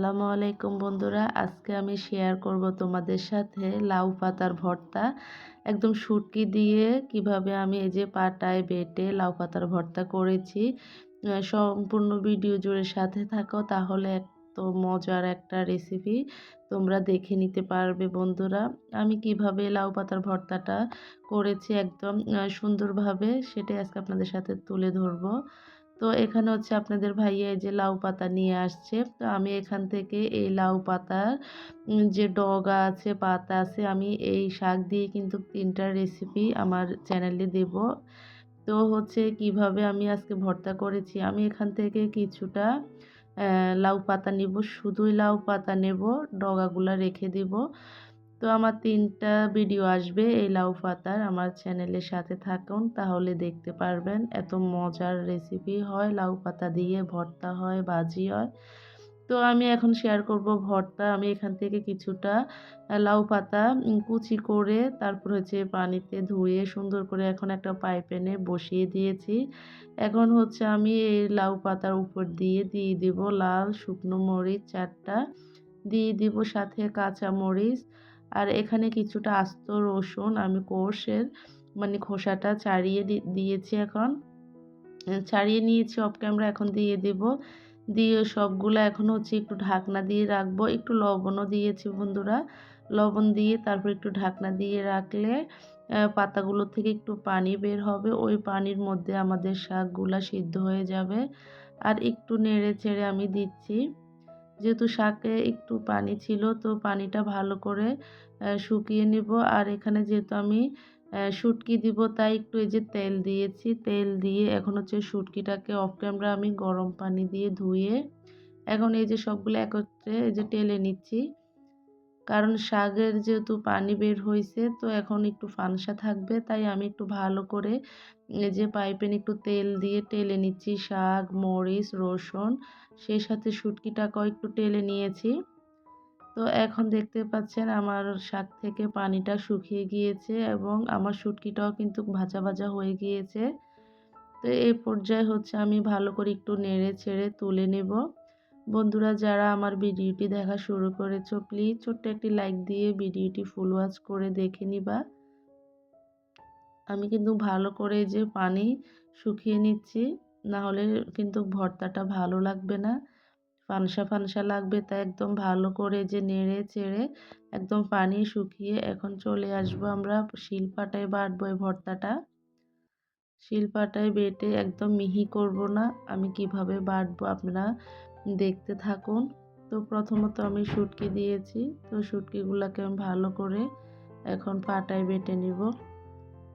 আসসালামু আলাইকুম বন্ধুরা। আজকে আমি শেয়ার করব তোমাদের সাথে লাউ পাতার ভর্তা। একদম শুটকি দিয়ে কীভাবে আমি এই যে পাটায় বেটে লাউ পাতার ভর্তা করেছি সম্পূর্ণ ভিডিও জুড়ে সাথে থাকো তাহলে এত মজার একটা রেসিপি তোমরা দেখে নিতে পারবে বন্ধুরা। আমি কীভাবে লাউ পাতার ভর্তাটা করেছি একদম সুন্দরভাবে সেটাই আজকে আপনাদের সাথে তুলে ধরবো। তো এখানে হচ্ছে আপনাদের ভাইয়া এই যে লাউ পাতা নিয়ে আসছে। তো আমি এখান থেকে এই লাউ পাতার যে ডগা আছে, পাতা আছে, আমি এই শাক দিয়ে কিন্তু তিনটা রেসিপি আমার চ্যানেলে দেব। তো হচ্ছে কীভাবে আমি আজকে ভর্তা করেছি, আমি এখান থেকে কিছুটা লাউ পাতা নিব, শুধুই লাউ পাতা নেব, ডগাগুলা রেখে দিব। তো আমার তিনটা ভিডিও আসবে, এই লাউ পাতার। আমার চ্যানেলের সাথে থাকুন, তাহলে দেখতে পারবেন এত মজার রেসিপি হয়। লাউ পাতা দিয়ে ভর্তা হয়, ভাজি হয়। তো আমি এখন শেয়ার করব ভর্তা। আমি এখান থেকে কিছুটা লাউ পাতা কুচি করে তারপর হচ্ছে পানিতে ধুয়ে সুন্দর করে এখন একটা পাইপেনে বসিয়ে দিয়েছি। এখন হচ্ছে আমি এই লাউ পাতার উপর দিয়ে দিয়ে দিব লাল শুকনো মরিচ চারটা। দিয়ে দিব সাথে কাঁচা মরিচ। আর এখানে কিছুটা আস্ত রসুন আমি কোষের মানে খোসাটা ছাড়িয়ে দিয়েছি এখন। ছাড়িয়ে নিয়েছি অফ ক্যামেরা এখন দিয়ে দেব। দিয়ে সবগুলো এখন হচ্ছে একটু ঢাকনা দিয়ে রাখব। একটু লবণও দিয়েছি বন্ধুরা। লবণ দিয়ে তারপর একটু ঢাকনা দিয়ে রাখলে পাতাগুলো থেকে একটু পানি বের হবে। ওই পানির মধ্যে আমাদের শাকগুলা সিদ্ধ হয়ে যাবে। আর একটু নেড়ে চেড়ে আমি দিচ্ছি। যেহেতু শাকে একটু পানি ছিল, তো পানিটা ভালো করে শুকিয়ে নিব। আর এখানে যেহেতু আমি শুটকি দিব, তাই একটু এই যে তেল দিয়েছি। তেল দিয়ে এখন হচ্ছে শুটকিটাকে অফ ক্যামেরা আমি গরম পানি দিয়ে ধুয়ে, এখন এই যে সবগুলো একত্রে এই যে টেলে নিচ্ছি। কারণ শাকের যেহেতু পানি বের হয়েছে তো এখন একটু ফানসা থাকবে, তাই আমি একটু ভালো করে এই যে পাইপেন একটু তেল দিয়ে টেলে নিচ্ছি শাক, মরিচ, রসুন, সেই সাথে শুটকিটাকেও একটু টেলে নিয়েছি। তো এখন দেখতে পাচ্ছেন আমার শাক থেকে পানিটা শুকিয়ে গিয়েছে এবং আমার শুটকিটাও কিন্তু ভাজা ভাজা হয়ে গিয়েছে। তো এই পর্যায়ে হচ্ছে আমি ভালো করে একটু নেড়ে ছেড়ে তুলে নেব। বন্ধুরা, যারা আমার ভিডিওটি দেখা শুরু করেছ প্লিজ ছোট্ট একটি লাইক দিয়ে ভিডিওটি ফুল ওয়াচ করে দেখে নিবা। আমি কিন্তু ভালো করে যে পানি শুকিয়ে নিচ্ছি, না হলে কিন্তু ভর্তাটা ভালো লাগবে না। ফানসা ফানসা লাগবে তা একদম ভালো করে যে নেড়ে চেড়ে একদম পানি শুকিয়ে এখন চলে আসব আমরা শিলপাটায় বাটবো এই ভর্তাটা। শিলপাটায় বেটে একদম মিহি করব না। আমি কীভাবে বাটবো আপনারা দেখতে থাকুন। তো প্রথমত আমি শুটকি দিয়েছি। তো শুটকিগুলোকে আমি ভালো করে এখন পাটায় বেটে নিব।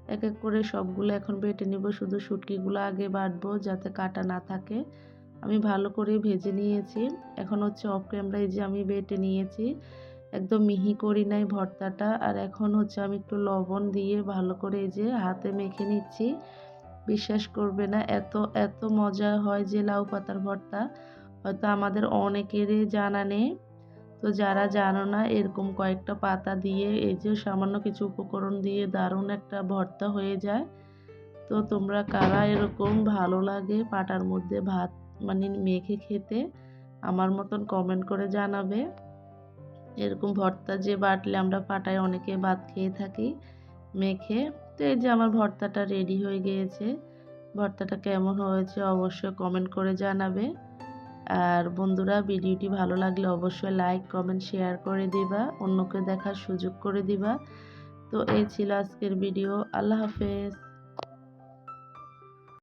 এক এক করে সবগুলো এখন বেটে নিব। শুধু শুটকিগুলো আগে বাটবো যাতে কাটা না থাকে। আমি ভালো করে ভেজে নিয়েছি। এখন হচ্ছে অফ ক্যামেরায় যে আমি বেটে নিয়েছি। একদম মিহি করি নাই ভর্তাটা। আর এখন হচ্ছে আমি একটু লবণ দিয়ে ভালো করে এই যে হাতে মেখে নিচ্ছি। বিশ্বাস করবে না। এত এত মজা হয় যে লাউ পাতার ভর্তা। হয়তো আমাদের অনেকেরই জানা নেই। তো যারা জানো না, এরকম কয়েকটা পাতা দিয়ে, এই যে সামান্য কিছু উপকরণ দিয়ে দারুণ একটা ভর্তা হয়ে যায়। তো তোমরা কারা এরকম ভালো লাগে পাটার মধ্যে ভাত মানে মেখে খেতে, আমার মতন কমেন্ট করে জানাবে। এরকম ভর্তা যে বাটলে আমরা পাটায় অনেকে ভাত খেয়ে থাকি, মেখে। তো এই যে আমার ভর্তাটা রেডি হয়ে গিয়েছে। ভর্তাটা কেমন হয়েছে অবশ্যই কমেন্ট করে জানাবে। আর বন্ধুরা, ভিডিওটি ভালো লাগলে অবশ্যই লাইক কমেন্ট শেয়ার করে দিবা। অন্যকে দেখার সুযোগ করে দিবা। তো এই ছিল আজকের ভিডিও আল্লাহ হাফেজ।